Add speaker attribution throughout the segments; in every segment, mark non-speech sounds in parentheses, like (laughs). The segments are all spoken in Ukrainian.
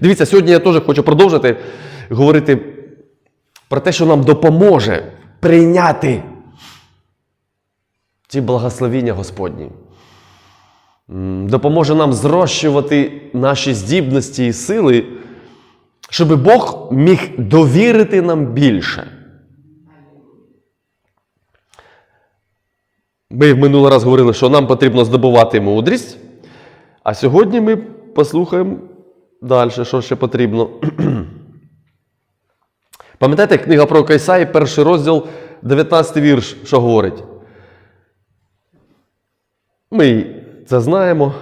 Speaker 1: Дивіться, сьогодні я теж хочу продовжити говорити про те, що нам допоможе прийняти ці благословіння Господні. Допоможе нам зрощувати наші здібності і сили, щоб Бог міг довірити нам більше. Ми в минулий раз говорили, що нам потрібно здобувати мудрість, а сьогодні ми послухаємо далі, що ще потрібно. Пам'ятаєте, книга про Кайсаї, перший розділ, 19 вірш, що говорить? Ми це знаємо,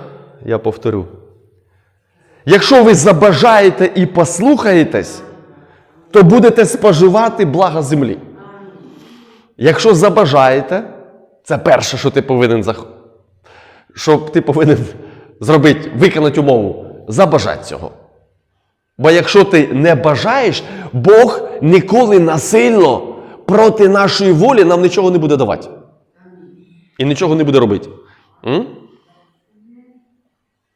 Speaker 1: я повторю. Якщо ви забажаєте і послухаєтесь, то будете споживати блага землі. Якщо забажаєте, це перше, що ти повинен що ти повинен (laughs) зробити, виконати умову, забажати цього. Бо якщо ти не бажаєш, Бог ніколи насильно проти нашої волі нам нічого не буде давати. І нічого не буде робити. М?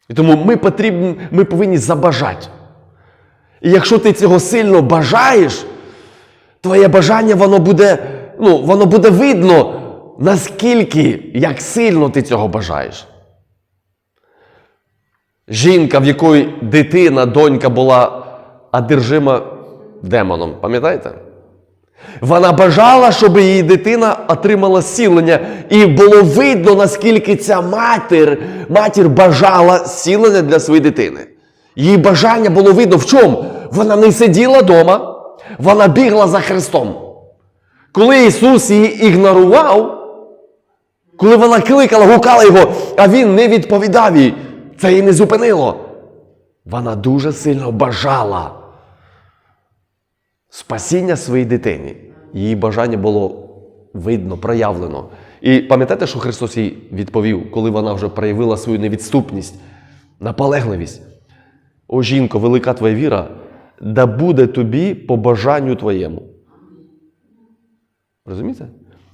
Speaker 1: І тому ми, потрібні, ми повинні забажати. І якщо ти цього сильно бажаєш, твоє бажання воно буде, ну, воно буде видно, наскільки, як сильно ти цього бажаєш. Жінка, в якої дитина, донька була одержима демоном, пам'ятаєте? Вона бажала, щоб її дитина отримала зцілення. І було видно, наскільки ця матір, матір бажала зцілення для своєї дитини. Її бажання було видно в чому? Вона не сиділа вдома, вона бігла за Христом. Коли Ісус її ігнорував, коли вона кликала, гукала його, а він не відповідав їй, це її не зупинило. Вона дуже сильно бажала спасіння своїй дитині. Її бажання було видно, проявлено. І пам'ятаєте, що Христос їй відповів, коли вона вже проявила свою невідступність, наполегливість? О, жінко, велика твоя віра, да буде тобі по бажанню твоєму. Розумієте?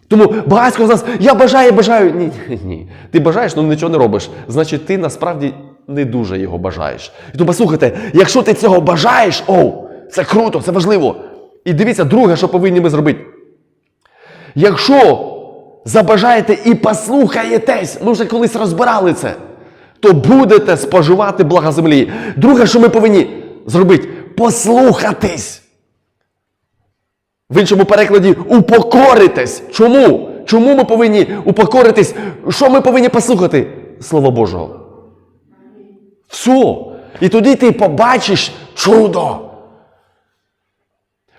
Speaker 1: Тому багатько з нас, я бажаю, бажаю. Ні, (laughs) ні. Ти бажаєш, але нічого не робиш. Значить, ти насправді не дуже його бажаєш. І тому послухайте, якщо ти цього бажаєш, оу, це круто, це важливо. І дивіться, друге, що повинні ми зробити. Якщо забажаєте і послухаєтесь, ми вже колись розбирали це, то будете споживати блага землі. Друге, що ми повинні зробити, послухатись. В іншому перекладі упокоритесь. Чому? Чому ми повинні упокоритись? Що ми повинні послухати? Слово Божого. Все. І тоді ти побачиш чудо.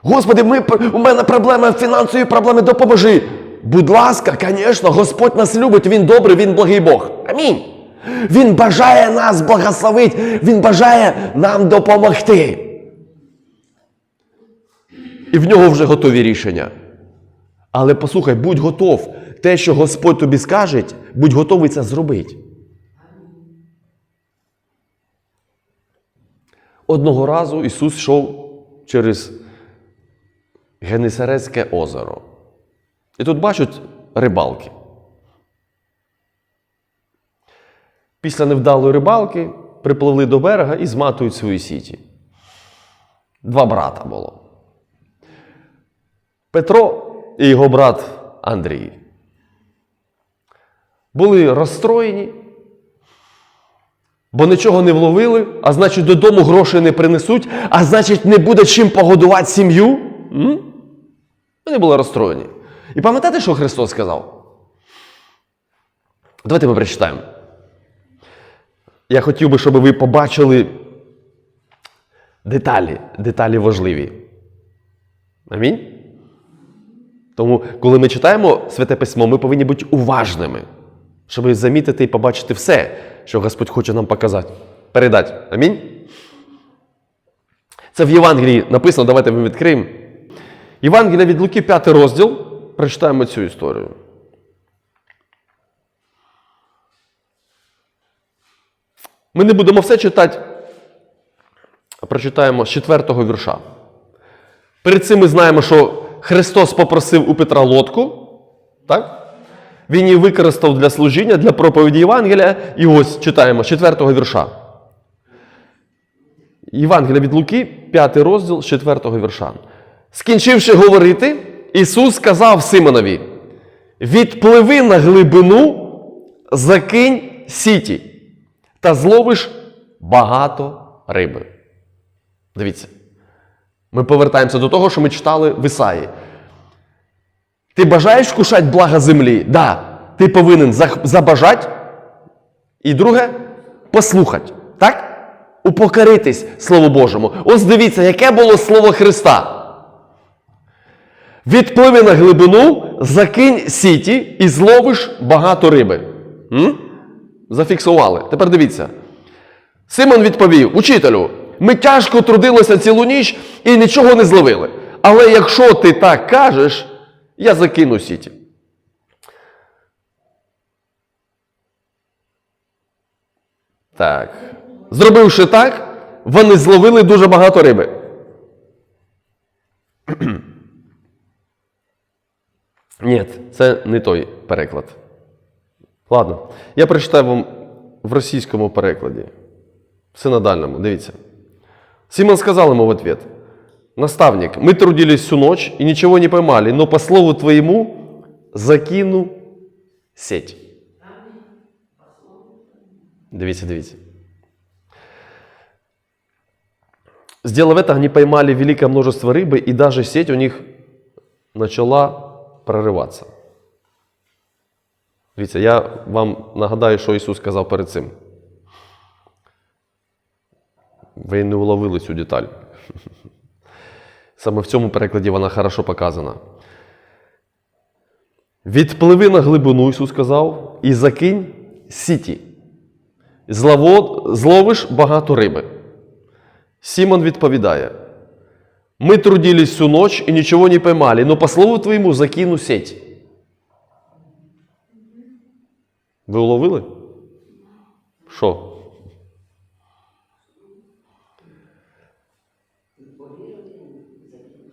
Speaker 1: Господи, ми, у мене проблема фінансові проблеми, допоможи. Будь ласка, звісно, Господь нас любить, Він добрий, Він благий Бог. Амінь. Він бажає нас благословити, Він бажає нам допомогти. І в нього вже готові рішення. Але послухай, будь готов. Те, що Господь тобі скаже, будь готовий це зробити. Одного разу Ісус йшов через Генесарецьке озеро. І тут бачать рибалки. Після невдалої рибалки припливли до берега і зматують свої сіті. Два брата було. Петро і його брат Андрій. Були розстроєні, бо нічого не вловили, а значить, додому грошей не принесуть, а значить, не буде чим погодувати сім'ю. Вони були розстроєні. І пам'ятаєте, що Христос сказав? Давайте ми прочитаємо. Я хотів би, щоб ви побачили деталі, деталі важливі. Амінь. Тому, коли ми читаємо Святе Письмо, ми повинні бути уважними, щоб замітити і побачити все, що Господь хоче нам показати, передати. Амінь. Це в Євангелії написано, давайте ми відкриємо. Євангелія від Луки, 5 розділ. Прочитаємо цю історію. Ми не будемо все читати, а прочитаємо з 4 вірша. Перед цим ми знаємо, що Христос попросив у Петра лодку. Так? Він її використав для служіння, для проповіді Євангелія. І ось читаємо з 4 вірша. Євангелія від Луки, 5 розділ з 4 вірша. Скінчивши говорити, Ісус сказав Симонові: Відпливи на глибину, закинь сіті та зловиш багато риби. Дивіться. Ми повертаємося до того, що ми читали в Ісаї. Ти бажаєш вкушати блага землі? Да. Ти повинен забажати. І друге послухати. Так? Упокоритись Слову Божому. Ось дивіться, яке було слово Христа. Відпливи на глибину, закинь сіті і зловиш багато риби. М? Зафіксували. Тепер дивіться. Симон відповів: Учителю, ми тяжко трудилися цілу ніч і нічого не зловили. Але якщо ти так кажеш, я закину сіті. Так. Зробивши так, вони зловили дуже багато риби. (clears throat) Ні, це не той переклад. Ладно, я прочитаю вам в російському перекладі. В синодальному, дивіться. Симон сказал ему в ответ, «Наставник, мы трудились всю ночь и ничего не поймали, но по слову твоему закину сеть». Дивіться, дивіться. Сделав это, они поймали великое множество рыбы, и даже сеть у них начала прориватися. Дивіться, я вам нагадаю, що Ісус сказав перед цим. Ви не уловили цю деталь. Саме в цьому перекладі вона хорошо показана. Відпливи на глибину, Ісус сказав, і закинь сіті. Зловиш багато риби. Сімон відповідає: Ми трудились всю ночь і нічого не поймали, но по слову твоєму закину сеть. Ви уловили? Що?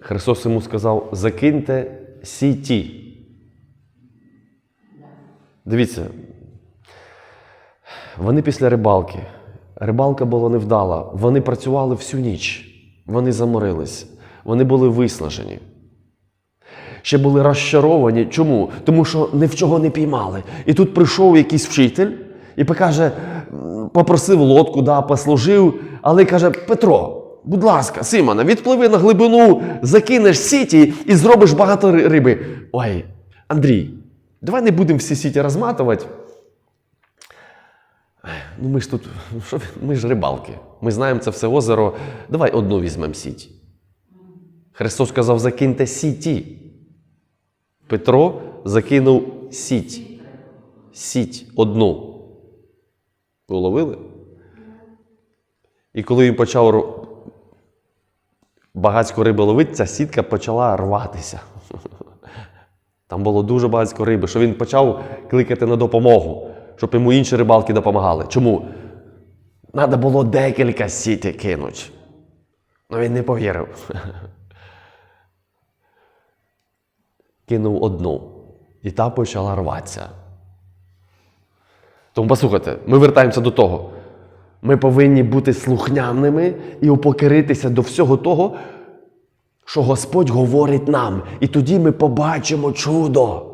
Speaker 1: Христос йому сказав: закиньте сіті. Дивіться, вони після рибалки. Рибалка була невдала. Вони працювали всю ніч. Вони заморились. Вони були виснажені. Ще були розчаровані. Чому? Тому що ні в чого не піймали. І тут прийшов якийсь вчитель і покаже, попросив лодку, да, послужив, але каже: Петро, будь ласка, Симона, відпливи на глибину, закинеш сіті і зробиш багато риби. Ой, Андрій, давай не будемо всі сіті розматувати. Ну ми ж тут, (laughs) ми ж рибалки. Ми знаємо це все озеро. Давай одну візьмемо сіть. Христос сказав, закиньте сіті. Петро закинув сіть. Сіть одну. Ви уловили? І коли він почав багацько риби ловити, ця сітка почала рватися. Там було дуже багатько риби, що він почав кликати на допомогу, щоб йому інші рибалки допомагали. Чому? Треба було декілька сітей кинути. Ну він не повірив. Кинув одну. І та почала рватися. Тому послухайте, ми вертаємося до того. Ми повинні бути слухняними і упокоритися до всього того, що Господь говорить нам. І тоді ми побачимо чудо,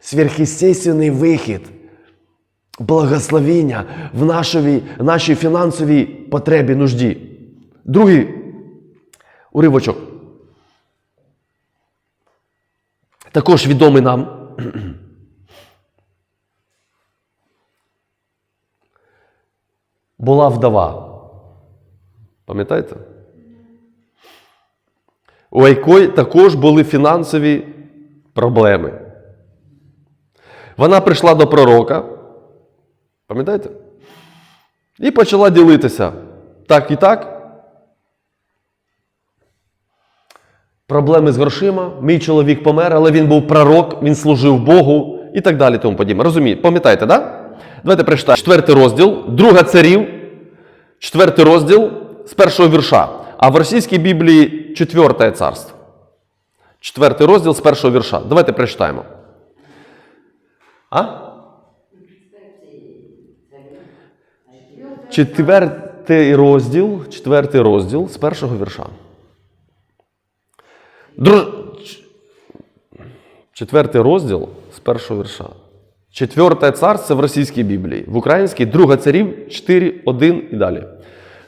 Speaker 1: сверхъестественний вихід, благословіння в нашій, нашій фінансовій потребі нужді. Другий уривочок. Також відомий нам. (clears throat) Була вдова. Пам'ятаєте? У якої також були фінансові проблеми. Вона прийшла до пророка, пам'ятаєте? І почала ділитися так і так. Проблеми з грошима. Мій чоловік помер, але він був пророк, він служив Богу і так далі. Тому подібне. Розумієте, пам'ятаєте? Да? Давайте прочитаємо. Четвертий розділ, друга царів, четвертий розділ з першого вірша. А в російській Біблії четверте царство. Четвертий розділ з першого вірша. Давайте прочитаємо. А? Четвертий розділ, четвертий розділ з першого вірша. Друж... Четвертий розділ з першого вірша. Четверте царство в російській Біблії. В українській друга царів 4, 1 і далі.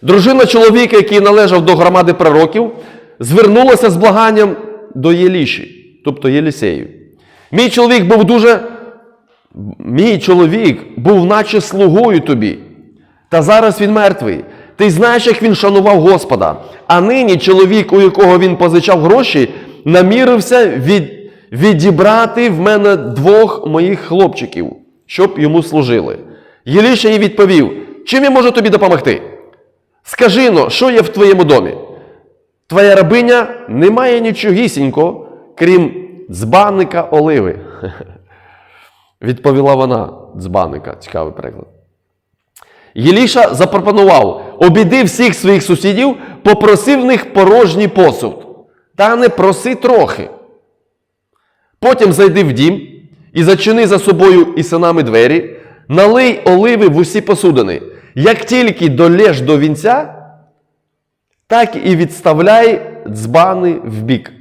Speaker 1: Дружина чоловіка, який належав до громади пророків, звернулася з благанням до Єліші, тобто Єлісею. Мій чоловік був дуже. Мій чоловік був наче слугою тобі, та зараз він мертвий. Ти знаєш, як він шанував Господа. А нині чоловік, у якого він позичав гроші, намірився від, відібрати в мене двох моїх хлопчиків, щоб йому служили. Єліша їй відповів: чим я можу тобі допомогти? Скажи но, що є в твоєму домі? Твоя рабиня не має нічогісінько, крім дзбанника оливи. (laughs) Відповіла вона дзбанника, цікавий переклад. Єліша запропонував: обійди всіх своїх сусідів, попроси в них порожній посуд. Та не проси трохи. Потім зайди в дім і зачини за собою і синами двері, налий оливи в усі посудини. Як тільки долєш до вінця, так і відставляй дзбани вбік.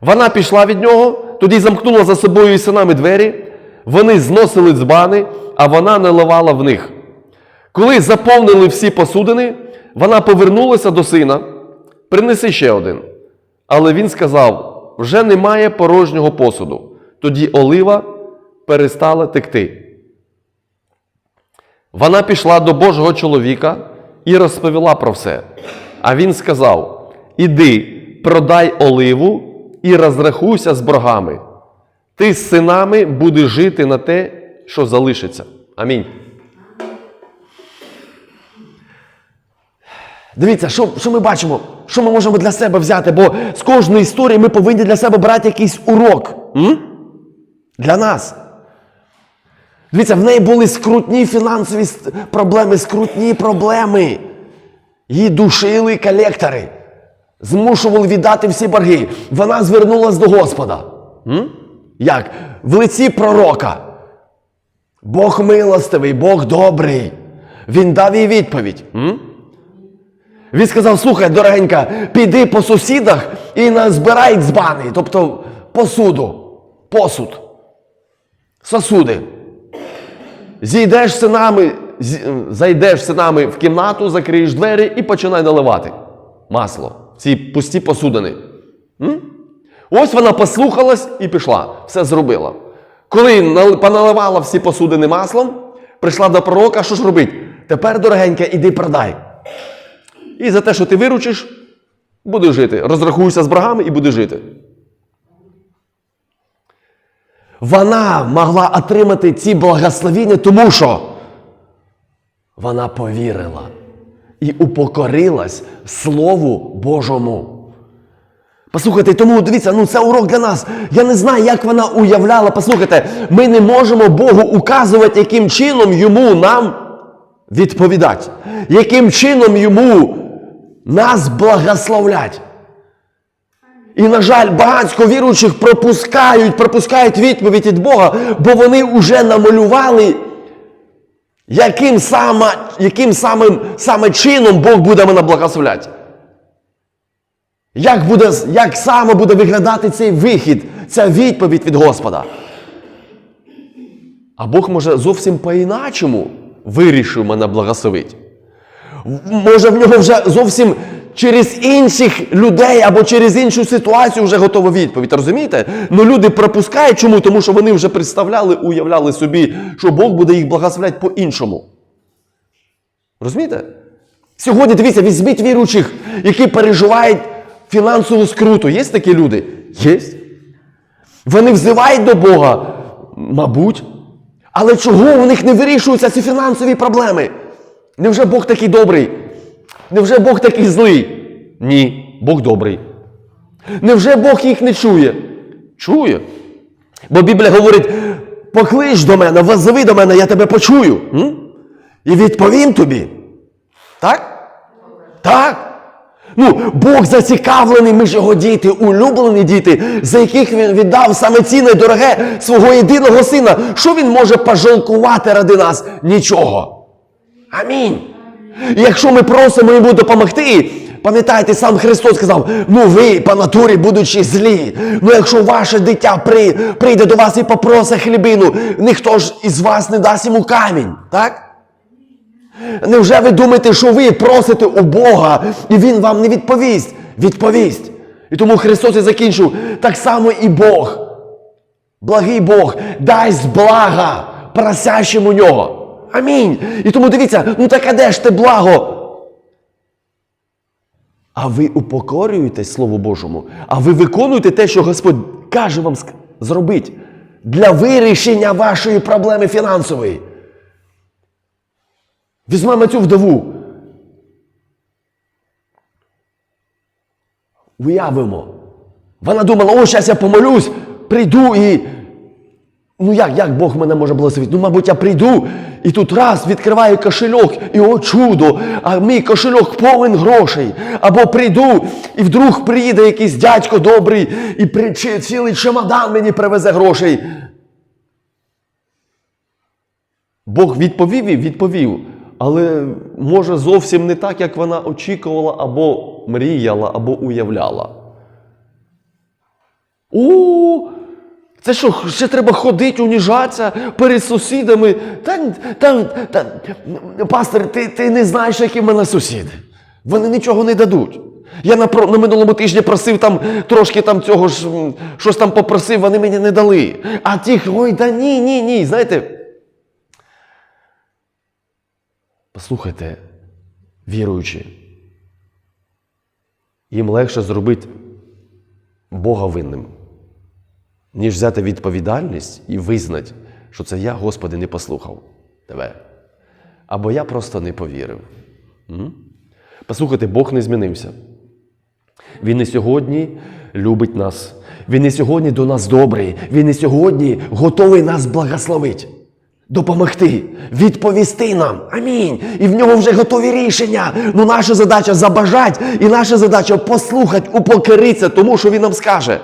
Speaker 1: Вона пішла від нього, тоді замкнула за собою і синами двері. Вони зносили дзбани, а вона наливала в них. Коли заповнили всі посудини, вона повернулася до сина. Принеси ще один. Але він сказав: вже немає порожнього посуду. Тоді олива перестала текти. Вона пішла до Божого чоловіка і розповіла про все. А він сказав: Іди, продай оливу і розрахуйся з боргами. Ти з синами будеш жити на те, що залишиться. Амінь. Дивіться, що, що ми бачимо, що ми можемо для себе взяти, бо з кожної історії ми повинні для себе брати якийсь урок. М? Для нас. Дивіться, в неї були скрутні фінансові проблеми, скрутні проблеми. Її душили колектори, змушували віддати всі борги. Вона звернулась до Господа. М? Як? В лиці пророка. Бог милостивий, Бог добрий. Він дав їй відповідь. М? Він сказав: слухай, дорогенька, піди по сусідах і назбирай дзбани, тобто посуду, посуд, сосуди. Зійдеш синами, зайдеш синами в кімнату, закриєш двері і починай наливати масло, ці пусті посудини. М? Ось вона послухалась і пішла, все зробила. Коли поналивала всі посудини маслом, прийшла до пророка, що ж робить? Тепер, дорогенька, іди продай. І за те, що ти виручиш, будеш жити. Розрахуйся з боргами і будеш жити. Вона могла отримати ці благословіння, тому що вона повірила і упокорилась Слову Божому. Послухайте, тому дивіться, ну це урок для нас. Я не знаю, як вона уявляла. Послухайте, ми не можемо Богу указувати, яким чином йому нам відповідати, яким чином йому нас благословлять. І, на жаль, багатько віруючих пропускають, пропускають відповідь від Бога, бо вони вже намалювали, яким саме, яким самим, саме чином Бог буде мене благословляти. Як, буде, як саме буде виглядати цей вихід, ця відповідь від Господа? А Бог може зовсім по-іначому вирішив мене благословити. Може, в нього вже зовсім через інших людей або через іншу ситуацію вже готова відповідь. Розумієте? Ну люди пропускають чому? Тому що вони вже представляли, уявляли собі, що Бог буде їх благословляти по-іншому. Розумієте? Сьогодні дивіться, візьміть віруючих, які переживають фінансову скруту. Є такі люди? Є. Вони взивають до Бога, мабуть. Але чого у них не вирішуються ці фінансові проблеми? Невже Бог такий добрий? Невже Бог такий злий? Ні, Бог добрий. Невже Бог їх не чує? Чує. Бо Біблія говорить: поклич до мене, воззови до мене, я тебе почую. М? І відповім тобі. Так? Так. Ну, Бог зацікавлений, ми ж його діти, улюблені діти, за яких він віддав саме цінне дороге свого єдиного сина. Що він може пожалкувати ради нас? Нічого. Амінь. І якщо ми просимо йому допомогти, пам'ятаєте, сам Христос сказав: ну ви по натурі будучи злі. Ну якщо ваше дитя при, прийде до вас і попросить хлібину, ніхто ж із вас не дасть йому камінь, так? Невже ви думаєте, що ви просите у Бога, і Він вам не відповість? Відповість. І тому Христос і закінчив, так само і Бог. Благий Бог дасть блага просящим нього. Амінь. І тому дивіться, ну так а де ж те благо? А ви упокорюєтесь Слову Божому, а ви виконуєте те, що Господь каже вам зробити для вирішення вашої проблеми фінансової. Візьмемо цю вдову. Уявимо. Вона думала, о, зараз я помолюсь, прийду і. Ну як, як Бог мене може благословити? Ну, мабуть, я прийду і тут раз відкриваю кошельок, і о чудо, а мій кошельок повен грошей. Або прийду, і вдруг приїде якийсь дядько добрий і при, цілий чемодан мені привезе грошей. Бог відповів і відповів, але може зовсім не так, як вона очікувала, або мріяла, або уявляла. О, це що, ще треба ходити, уніжатися перед сусідами? Та, та, та, пастор, ти, ти не знаєш, які в мене сусіди. Вони нічого не дадуть. Я на, на минулому тижні просив там трошки там цього ж, щось там попросив, вони мені не дали. А ті, ой, да ні, ні, ні. Знаєте, Послухайте, віруючи, їм легше зробити Бога винним, ніж взяти відповідальність і визнати, що це я, Господи, не послухав тебе. Або я просто не повірив. М? Послухайте, Бог не змінився. Він і сьогодні любить нас. Він і сьогодні до нас добрий. Він і сьогодні готовий нас благословити, допомогти, відповісти нам. Амінь. І в нього вже готові рішення. Ну, наша задача забажати, і наша задача послухати, упокоритися тому, що він нам скаже.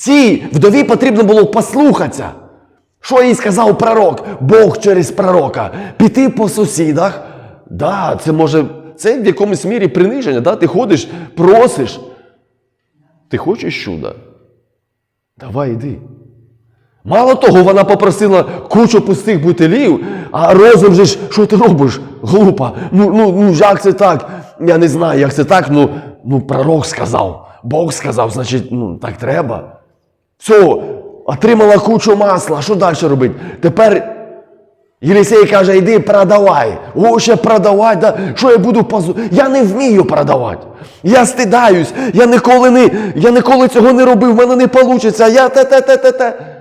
Speaker 1: Цій вдові потрібно було послухатися. Що їй сказав пророк? Бог через пророка. Піти по сусідах. Да, це може, це в якомусь мірі приниження. Да? Ти ходиш, просиш. Ти хочеш чуда? Давай йди. Мало того, вона попросила кучу пустих бутилів, а розум же ж, що ти робиш? Глупа. Ну, ну, ну як це так? Я не знаю, як це так. Ну, ну пророк сказав, Бог сказав, значить, ну так треба. Все, отримала кучу масла, що далі робити? Тепер Єлісей каже, йди продавай. О, ще продавай, да. що я буду позу. Я не вмію продавати. Я стидаюсь, я ніколи не, я ніколи цього не робив, в мене не вийде. Я те-те-те-те-те.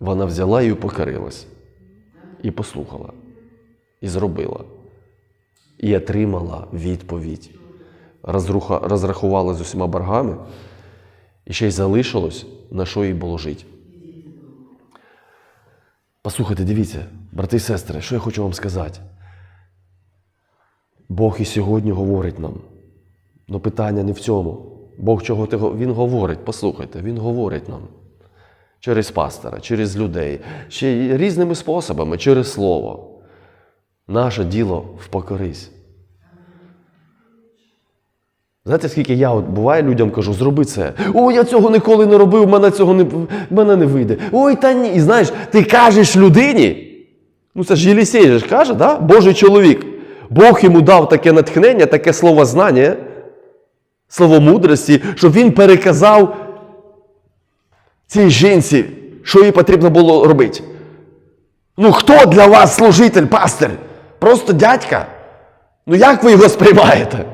Speaker 1: Вона взяла і покорилась. І послухала. І зробила. І отримала відповідь. Розруха, розрахувала з усіма боргами. І ще й залишилось, на що їй було жити. Послухайте, дивіться, брати і сестри, що я хочу вам сказати. Бог і сьогодні говорить нам. Ну питання не в цьому. Бог чого ти Він говорить, послухайте, Він говорить нам. Через пастора, через людей, ще різними способами, через слово. Наше діло впокорись. Знаєте, скільки я от буває людям кажу, зроби це. Ой, я цього ніколи не робив, мене цього не мене не вийде. Ой, та ні. І знаєш, ти кажеш людині, ну це ж Єлісей ж каже, да? Божий чоловік. Бог йому дав таке натхнення, таке слово знання, слово мудрості, щоб він переказав цій жінці, що їй потрібно було робити. Ну, хто для вас служитель, пастир? Просто дядька? Ну як ви його сприймаєте?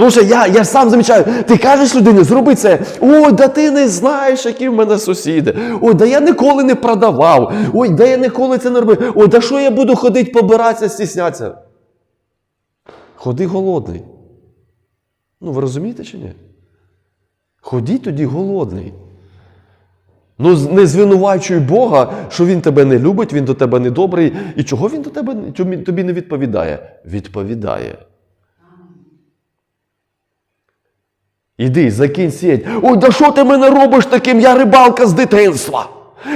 Speaker 1: Тому що я, я сам замічаю, ти кажеш людині, зроби це. Ой, да ти не знаєш, які в мене сусіди. Ой, да я ніколи не продавав. Ой, да я ніколи це не робив. Ой, да що я буду ходити побиратися, стіснятися? Ходи голодний. Ну, ви розумієте чи ні? Ходіть тоді голодний. Ну, не звинувачуй Бога, що Він тебе не любить, Він до тебе не добрий. І чого він до тебе тобі не відповідає? Відповідає. Іди, закинь сіть. Ой, да що ти мене робиш таким? Я рибалка з дитинства.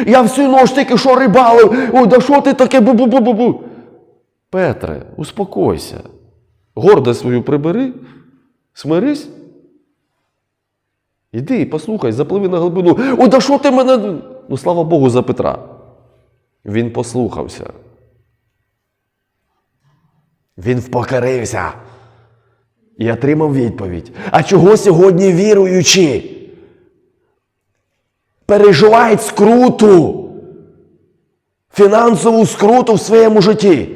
Speaker 1: Я всю ніч тільки що рибалив. Ой, да що ти таке бу-бу-бу-бу-бу? Петре, успокойся. Гордость свою прибери, смирись. Іди, послухай, запливи на глибину. Ой, да що ти мене. Ну, слава Богу, за Петра. Він послухався. Він впокорився і отримав відповідь. А чого сьогодні віруючі? Переживають скруту, фінансову скруту в своєму житті.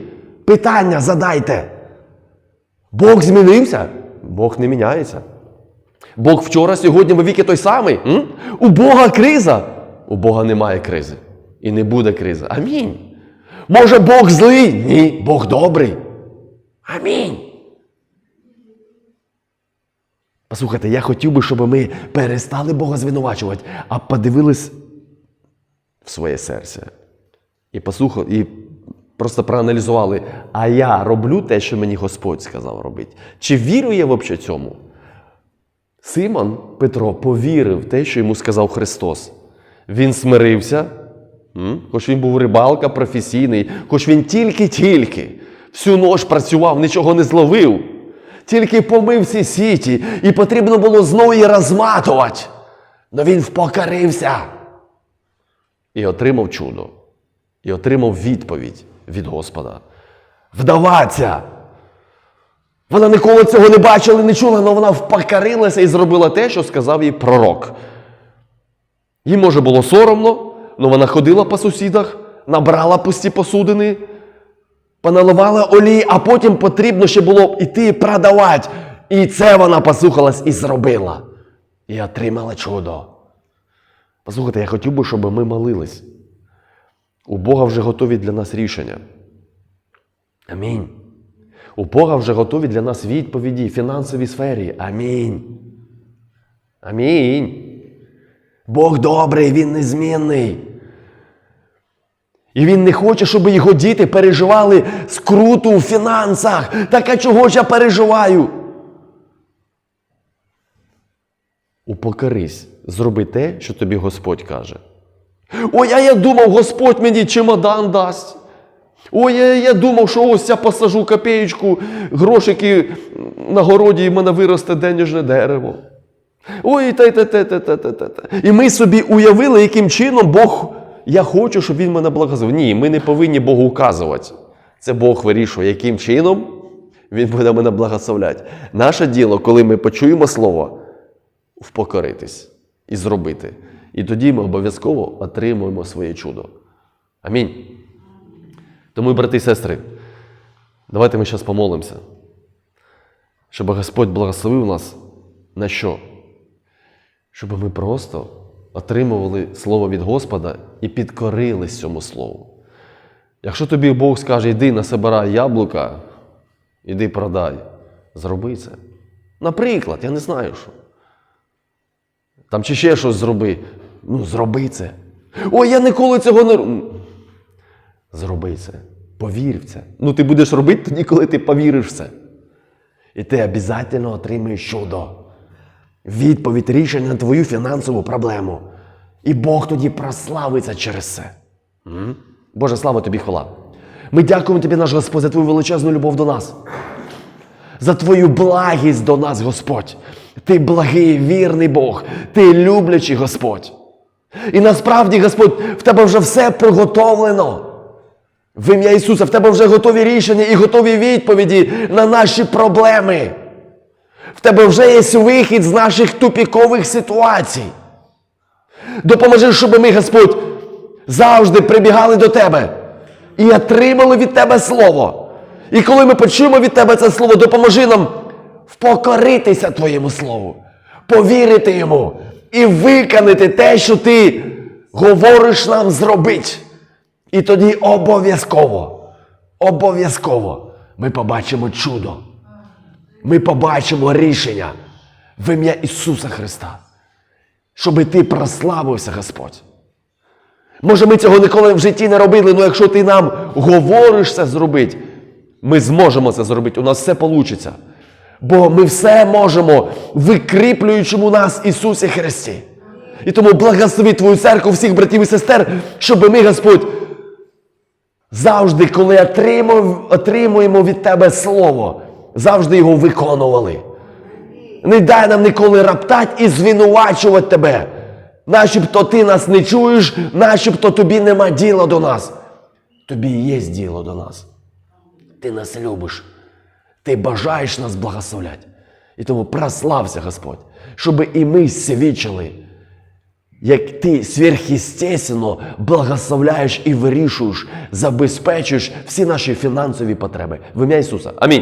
Speaker 1: Питання задайте. Бог змінився? Бог не міняється. Бог вчора, сьогодні, вовіки той самий. М? У Бога криза. У Бога немає кризи. І не буде кризи. Амінь. Може Бог злий? Ні, Бог добрий. Амінь. Послухайте, я хотів би, щоб ми перестали Бога звинувачувати, а подивились в своє серце. І послухали, і просто проаналізували, а я роблю те, що мені Господь сказав робити. Чи вірю я взагалі цьому? Симон Петро повірив в те, що йому сказав Христос. Він смирився, хоч він був рибалка професійний, хоч він тільки-тільки всю ніч працював, нічого не зловив, тільки помив ці сіті, і потрібно було знову її розматувати. Но він впокорився і отримав чудо, і отримав відповідь від Господа. Вдаваться! Вона ніколи цього не бачила, не чула, але вона впокорилася і зробила те, що сказав їй пророк. Їй, може, було соромно, але вона ходила по сусідах, набрала пусті посудини, поналивала олії, а потім потрібно ще було йти і продавати. І це вона послухалась і зробила. І отримала чудо. Послухайте, я хотів би, щоб ми молились. У Бога вже готові для нас рішення. Амінь. У Бога вже готові для нас відповіді в фінансовій сфері. Амінь. Амінь. Бог добрий, Він незмінний. І він не хоче, щоб його діти переживали скруту у фінансах. Так а чого ж я переживаю? Упокорись, зроби те, що тобі Господь каже. Ой, а я думав, Господь мені чемодан дасть. Ой, я, я думав, що ось я посажу копеечку, грошики на городі і в мене виросте денежне дерево. Ой, та та та та та та І ми собі уявили, яким чином Бог я хочу, щоб він мене благословив. Ні, ми не повинні Богу указувати. Це Бог вирішує, яким чином Він буде мене благословляти. Наше діло, коли ми почуємо слово, впокоритись і зробити. І тоді ми обов'язково отримуємо своє чудо. Амінь. Тому, брати і сестри, давайте ми зараз помолимося, щоб Господь благословив нас на що? Щоб ми просто отримували слово від Господа і підкорились цьому слову. Якщо тобі Бог скаже, йди насобирай яблука, іди продай, зроби це. Наприклад, я не знаю що. Там чи ще щось зроби. Ну, зроби це. Ой, я ніколи цього не. р-». Зроби це. Повір в це. Ну, ти будеш робити тоді, коли ти повіриш в це. І ти обов'язково отримаєш чудо. Відповідь рішення на твою фінансову проблему. І Бог тоді прославиться через це. Боже, слава тобі хвала. Ми дякуємо тобі, наш Господь, за твою величезну любов до нас. За твою благість до нас, Господь. Ти благий, вірний Бог, ти люблячий Господь. І насправді, Господь, в тебе вже все приготовлено. В ім'я Ісуса, в тебе вже готові рішення і готові відповіді на наші проблеми. В тебе вже є вихід з наших тупікових ситуацій. Допоможи, щоб ми, Господь, завжди прибігали до Тебе і отримали від Тебе Слово. І коли ми почуємо від Тебе це Слово, допоможи нам впокоритися Твоєму Слову, повірити йому і виконати те, що Ти говориш нам зробити. І тоді обов'язково, обов'язково ми побачимо чудо. Ми побачимо рішення в ім'я Ісуса Христа, щоби ти прославився, Господь. Може, ми цього ніколи в житті не робили, але якщо ти нам говориш це зробити, ми зможемо це зробити. У нас все вийде. Бо ми все можемо, викріплюючому нас Ісусі Христі. І тому благослови Твою церкву, всіх братів і сестер, щоб ми, Господь, завжди, коли отримуємо, від Тебе слово, завжди його виконували. Не дай нам ніколи раптати і звинувачувати тебе. Начебто ти нас не чуєш, начебто тобі нема діла до нас. Тобі є діло до нас. Ти нас любиш. Ти бажаєш нас благословляти. І тому прослався Господь, щоб і ми свідчили, як ти сверхъестественно благословляєш і вирішуєш, забезпечуєш всі наші фінансові потреби. В ім'я Ісуса. Амінь.